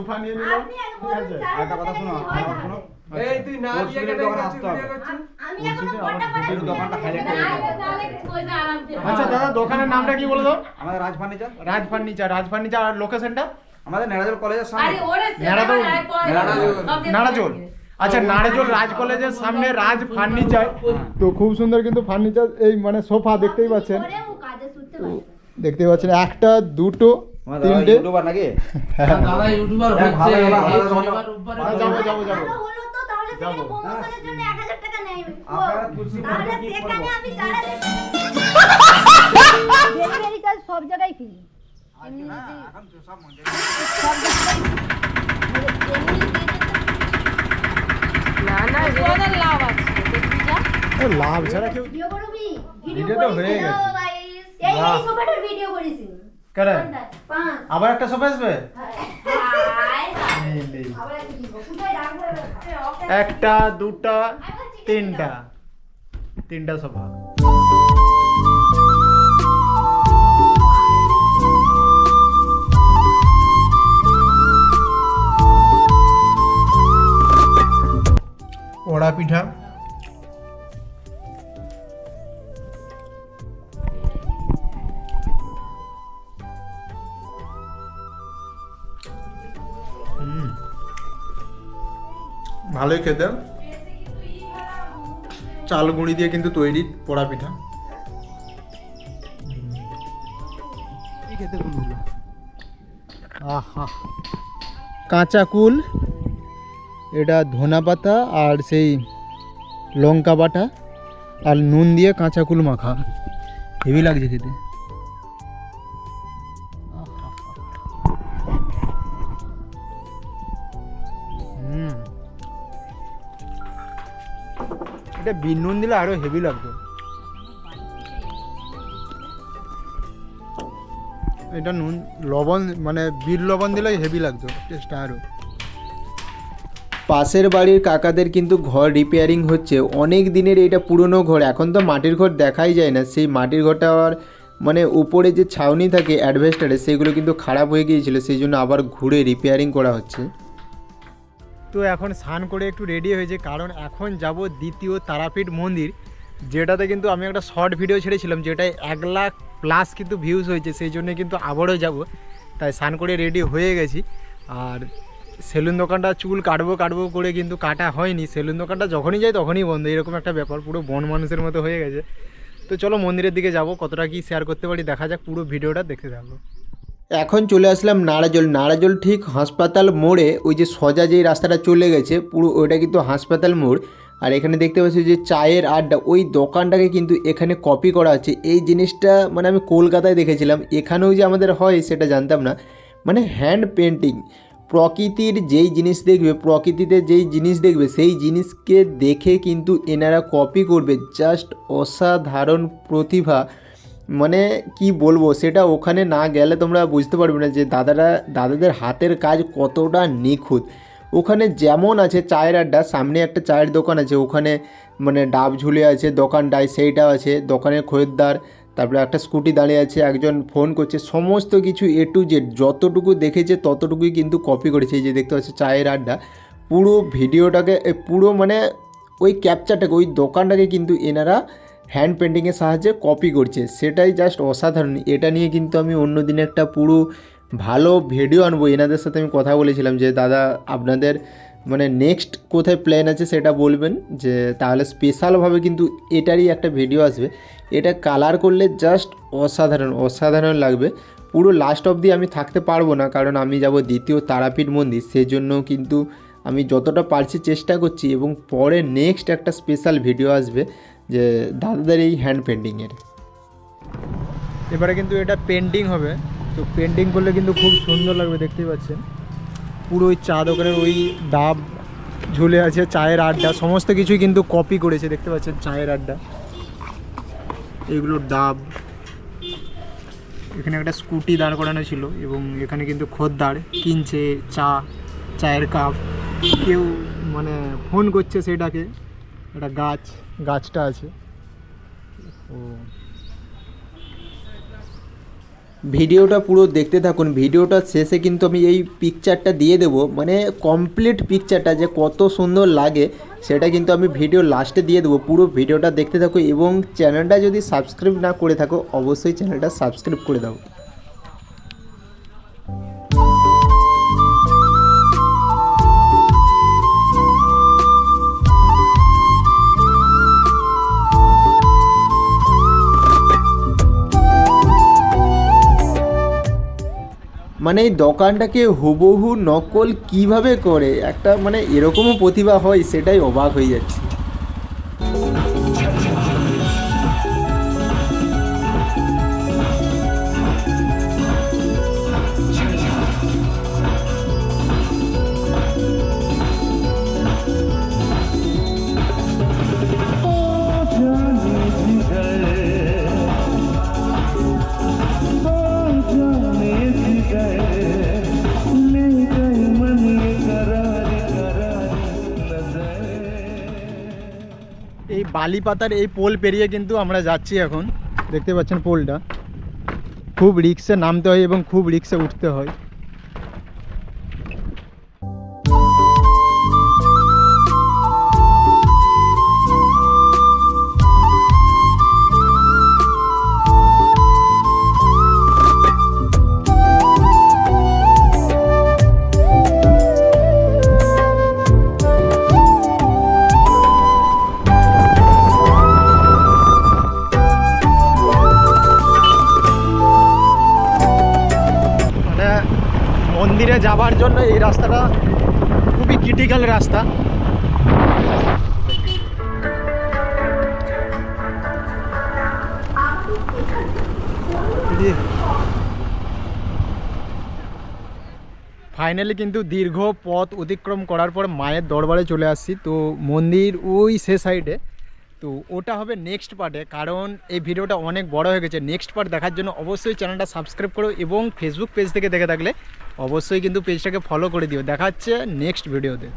Sofa নিয়ে নিলাম ঠিক আছে। একটা কথা শোনো আমার শোনো। এই তুই না দিয়ে আসতে হবে। আমি এখনও দোকানটা করে আচ্ছা দাদা দোকানের নামটা কি বলে দাও? আমাদের Raj furniture Raj furniture Raj furniture আর লোকেশনটা? আমাদের নেড়াজল কলেজের সামনে। আরে ওরে নাড়াদোল। নাড়াজোল আচ্ছা নাড়াজোল রাজ কলেজের সামনে রাজ ফার্নিচার। তো খুব সুন্দর কিন্তু ফার্নিচার এই মানে সোফা দেখতেই পাচ্ছেন। দেখতেই পাচ্ছেন একটা দুটো তিনটে? ইউটিউবার নাকি? দাদা ইউটিউবার হ্যাঁ, হচ্ছে যাব, যাব, যাব। যাব। প্রমোশনের জন্য 1000 টাকা নেয় ও, আপনারা খুশি করে তাহলে কি সেখানে করব? আমি চার হাজার ডেলিভারি চার্জ সব জায়গায় ফ্রি না, না লাভ আছে। দেখবি যা এ, লাভ ছাড়া কেউ ভিডিও তো হয়ে গেছে। এই এই সোফাটার ভিডিও করেছি কেরে? আবার একটা সোফা আসবে? একটা দুটা তিনটা তিনটা সোফা ওড়া পিঠা ভালোই খেতে চাল গুঁড়ি দিয়ে কিন্তু তৈরি পোড়া পিঠা। আহা। কাঁচা কুল এটা ধনা পাতা আর সেই লঙ্কা বাটা আর নুন দিয়ে কাঁচা কুল মাখা। হেভি লাগছে খেতে। এটা বিন নুন দিলে আরও হেভি লাগতো এটা নুন, লবণ মানে বিট লবণ দিলে হেভি লাগতো টেস্টটা আরও। পাশের বাড়ির কাকাদের কিন্তু ঘর রিপেয়ারিং হচ্ছে। অনেক দিনের এটা পুরনো ঘর, এখন তো মাটির ঘর দেখাই যায় না। সেই মাটির ঘরটা আর মানে উপরে যে ছাউনি থাকে অ্যাডভেস্টারে সেগুলো কিন্তু খারাপ হয়ে গিয়েছিল। সেই জন্য আবার ঘুরে রিপেয়ারিং করা হচ্ছে। তো এখন স্নান করে একটু রেডি হয়েছে, কারণ এখন যাব দ্বিতীয় তারাপীঠ মন্দির, যেটাতে কিন্তু আমি একটা শর্ট ভিডিও ছেড়েছিলাম, যেটায় এক লাখ প্লাস কিন্তু ভিউজ হয়েছে, সেই জন্য কিন্তু আবারও যাব। তাই স্নান করে রেডি হয়ে গেছি। আর সেলুন দোকানটা চুল কাটবো কাটবো করে কিন্তু কাটা হয়নি। সেলুন দোকানটা যখনই যাই তখনই বন্ধ, এরকম একটা ব্যাপার, পুরো বন মানুষের মতো হয়ে গেছে। তো চলো মন্দিরের দিকে যাব, কতটা কি শেয়ার করতে পারি, দেখা যাক, পুরো ভিডিওটা দেখতে থাকব এখন চলে আসলাম নাড়াজল নাড়াজল ঠিক হাসপাতাল মোড়ে ওই যে সোজা যেই রাস্তাটা চলে গেছে, পুরো ওইটা কিন্তু হাসপাতাল মোড়। আর এখানে দেখতে পাচ্ছি যে চায়ের আড্ডা, ওই দোকানটাকে কিন্তু এখানে কপি করা আছে। এই জিনিসটা মানে আমি কলকাতায় দেখেছিলাম। এখানেও যে আমাদের হয় সেটা জানতাম না। মানে হ্যান্ড পেন্টিং প্রকৃতির যেই জিনিস দেখবে, প্রকৃতিতে যেই জিনিস দেখবে, সেই জিনিসকে দেখে কিন্তু এনারা কপি করবে। জাস্ট অসাধারণ প্রতিভা। মানে কি বলব, সেটা ওখানে না গেলে তোমরা বুঝতে পারবে না যে দাদারা, দাদাদের হাতের কাজ কতটা নিখুঁত। ওখানে যেমন আছে চায়ের আড্ডা, সামনে একটা চায়ের দোকান আছে, ওখানে মানে ডাব ঝুলে আছে দোকানটায় সেইটা আছে দোকানের খরিদ্দার তারপরে একটা স্কুটি দাঁড়িয়ে আছে, একজন ফোন করছে, সমস্ত কিছু এ টু জেড যতটুকু দেখেছে ততটুকুই কিন্তু কপি করেছে, এই যে দেখতে পাচ্ছি চায়ের আড্ডা। পুরো ভিডিওটাকে পুরো মানে ওই ক্যাপচারটাকে ওই দোকানটাকে কিন্তু এনারা হ্যান্ড পেন্টিংয়ের সাহায্যে কপি করছে। সেটাই জাস্ট অসাধারণ। এটা নিয়ে কিন্তু আমি অন্য দিন একটা পুরো ভালো ভিডিও আনব। এনাদের সাথে আমি কথা বলেছিলাম যে, দাদা, আপনাদের মানে নেক্সট কোথায় প্ল্যান আছে সেটা বলবেন। যে, তাহলে স্পেশালভাবে কিন্তু এটারই একটা ভিডিও আসবে। এটা কালার করলে জাস্ট অসাধারণ অসাধারণ লাগবে। পুরো লাস্ট অবধি আমি থাকতে পারব না, কারণ আমি যাব দ্বিতীয় তারাপীঠ মন্দির। সেজন্য কিন্তু আমি যতটা পারছি চেষ্টা করছি এবং পরে নেক্সট একটা স্পেশাল ভিডিও আসবে। যে দাদাদের এই হ্যান্ড পেন্টিংয়ের এবারে কিন্তু এটা পেন্টিং হবে। তো পেন্টিং করলে কিন্তু খুব সুন্দর লাগবে, দেখতেই পাচ্ছেন। পুরো ওই চা দোকানের ওই ডাব ঝুলে আছে, চায়ের আড্ডা, সমস্ত কিছুই কিন্তু কপি করেছে, দেখতে পাচ্ছেন, চায়ের আড্ডা। এগুলো ডাব। এখানে একটা স্কুটি দাঁড় করানো ছিল এবং এখানে কিন্তু খদ্দার কিনছে চা, চায়ের কাপ কেউ মানে ফোন করছে সেটাকে। একটা গাছ, গাছটা আছে। ও। ভিডিওটা পুরো দেখতে থাকুন। ভিডিওটা শেষে কিন্তু আমি এই পিকচারটা দিয়ে দেব। মানে কমপ্লিট পিকচারটা যে কত সুন্দর লাগে, সেটা কিন্তু আমি ভিডিও লাস্টে দিয়ে দেবো। পুরো ভিডিওটা দেখতে থাকো এবং চ্যানেলটা যদি সাবস্ক্রাইব না করে থাকো, অবশ্যই চ্যানেলটা সাবস্ক্রাইব করে দাও। মানে এই দোকানটাকে হুবহু নকল কীভাবে করে? একটা মানে এরকমও প্রতিভা হয়, সেটাই অবাক হয়ে যাচ্ছে। এই বালি পাতার এই পোল পেরিয়ে কিন্তু আমরা যাচ্ছি এখন। দেখতে পাচ্ছেন পোলটা। খুব রিক্সে নামতে হয় এবং খুব রিক্সে উঠতে হয়। খুবই রাস্তা। ফাইনালি কিন্তু দীর্ঘ পথ অতিক্রম করার পর মায়ের দরবারে চলে আসছি। তো মন্দির ওই সে সাইডে তো ওটা হবে নেক্সট পার্টে কারণ এই ভিডিওটা অনেক বড় হয়ে গেছে। নেক্সট পার্ট দেখার জন্য অবশ্যই চ্যানেলটা সাবস্ক্রাইব করো এবং ফেসবুক পেজ থেকে দেখে থাকলে অবশ্যই কিন্তু পেজটাকে ফলো করে দিও। দেখা হচ্ছে নেক্সট ভিডিওতে